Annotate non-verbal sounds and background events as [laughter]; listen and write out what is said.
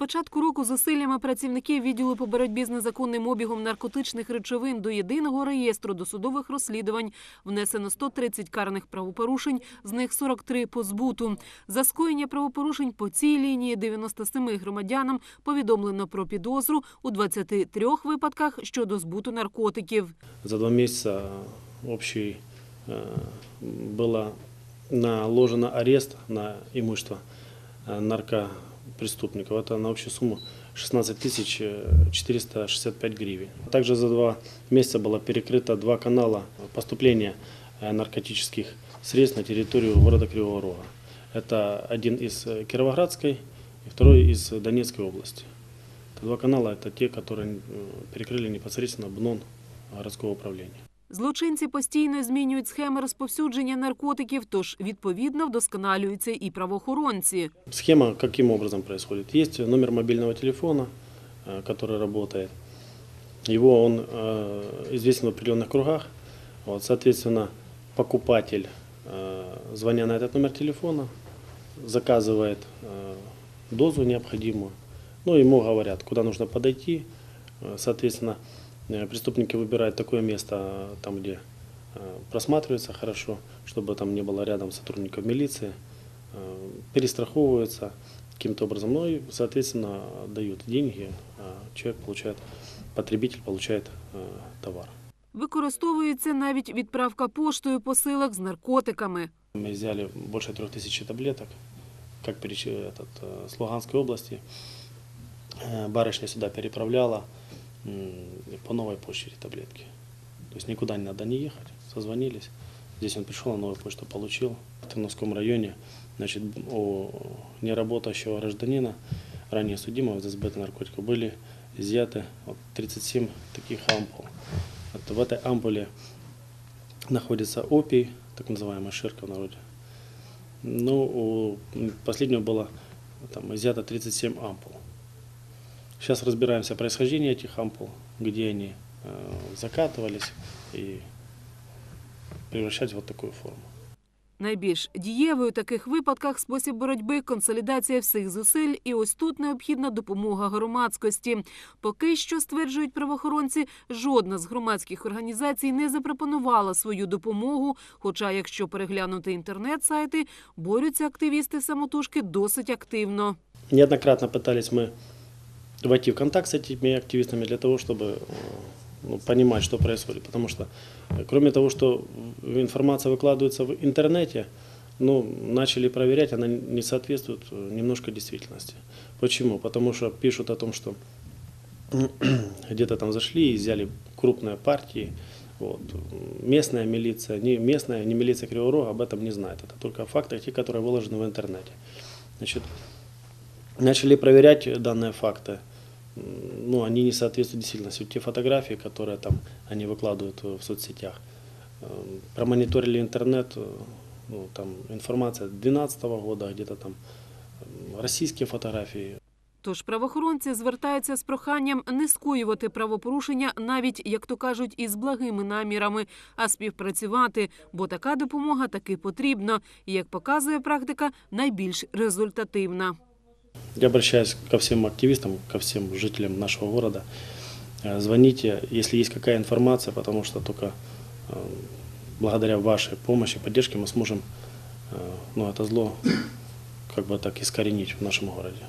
початку року зусиллями працівників відділу по боротьбі з незаконним обігом наркотичних речовин до єдиного реєстру досудових розслідувань внесено 130 карних правопорушень, з них 43 по збуту. За скоєння правопорушень по цій лінії 97 громадянам повідомлено про підозру у 23 випадках щодо збуту наркотиків. За два месяца общий э, было наложено арест на имущество э, наркопреступников. Это на общую сумму 16 тысяч э, 465 гривен. Также за два месяца было перекрыто два канала поступления э, наркотических средств на территорию города Кривого Рога. Это один из э, Кировоградской и второй из Донецкой области. Это два канала – это те, которые э, перекрыли непосредственно БНОН городского управления. Злочинці постійно змінюють схеми розповсюдження наркотиків, тож відповідно вдосконалюються і правоохоронці. Схема каким образом происходит? Есть номер мобильного телефона, э, который работает. Его он э, известен в определенных кругах. Вот, соответственно, покупатель, э, звоня на этот номер телефона, заказывает э, дозу необходимую. Ну, ему говорят, куда нужно подойти. Э, Соответственно, э, преступники выбирают такое место, э, там, где э, просматривается хорошо, чтобы там не было рядом сотрудников милиции, э, перестраховываются каким-то образом, ну и, соответственно, дают деньги, а человек получает, потребитель получает э, товар. Використовується навіть відправка поштою посилок з наркотиками. Мы взяли больше трех тысяч таблеток, как переч- этот, э, с Луганской области. Э, Барышня сюда переправляла м, По новой почте таблетки. То есть никуда не надо не ехать, созвонились. Здесь он пришел, на новую почту получил. В Терновском районе значит, у неработающего гражданина, ранее судимого за сбыт наркотиков, были изъяты вот, 37 таких ампул. Вот в этой ампуле находится опий, так называемая ширка в народе. Ну, у последнего было там, изъято 37 ампул. Сейчас разбираемся происхождение этих ампул, где они э, закатывались и превращать в вот такую форму. Найбільш дієвий у таких випадках спосіб боротьби консолідація всіх зусиль, і ось тут необхідна допомога громадськості. Поки що стверджують правоохоронці, жодна з громадських організацій не запропонувала свою допомогу. Хоча, якщо переглянути інтернет-сайти, борються активісти самотужки досить активно. Неоднократно пытались мы войти в контакт с этими активистами для того, чтобы э, ну, понимать, что происходит. Потому что, э, кроме того, что информация выкладывается в интернете, ну, начали проверять, она не соответствует э, немножко действительности. Почему? Потому что пишут о том, что [clears throat] где-то там зашли и взяли крупные партии. Вот. Местная милиция, не местная, не милиция Кривого об этом не знает. Это только факты, те, которые выложены в интернете. Значит, начали проверять данные факты. М, Ну, они не соответствуют действительности. Те фотографии, которые там они выкладывают э, в соцсетях. Э, Промониторили интернет, э, ну, там информация 2012 года, где-то там м, российские фотографии, Тож правоохоронці звертаються з проханням не скоювати правопорушення, навіть як то кажуть, із благими намірами, а співпрацювати, бо така допомога таки потрібна. І як показує практика, найбільш результативна. Я обращаюсь ко всем активистам, ко всем жителям нашего города. Э, Звоните, если есть какая информация, потому что только э, благодаря вашей помощи, поддержке мы сможем э, ну, это зло как бы так искоренить в нашем городе.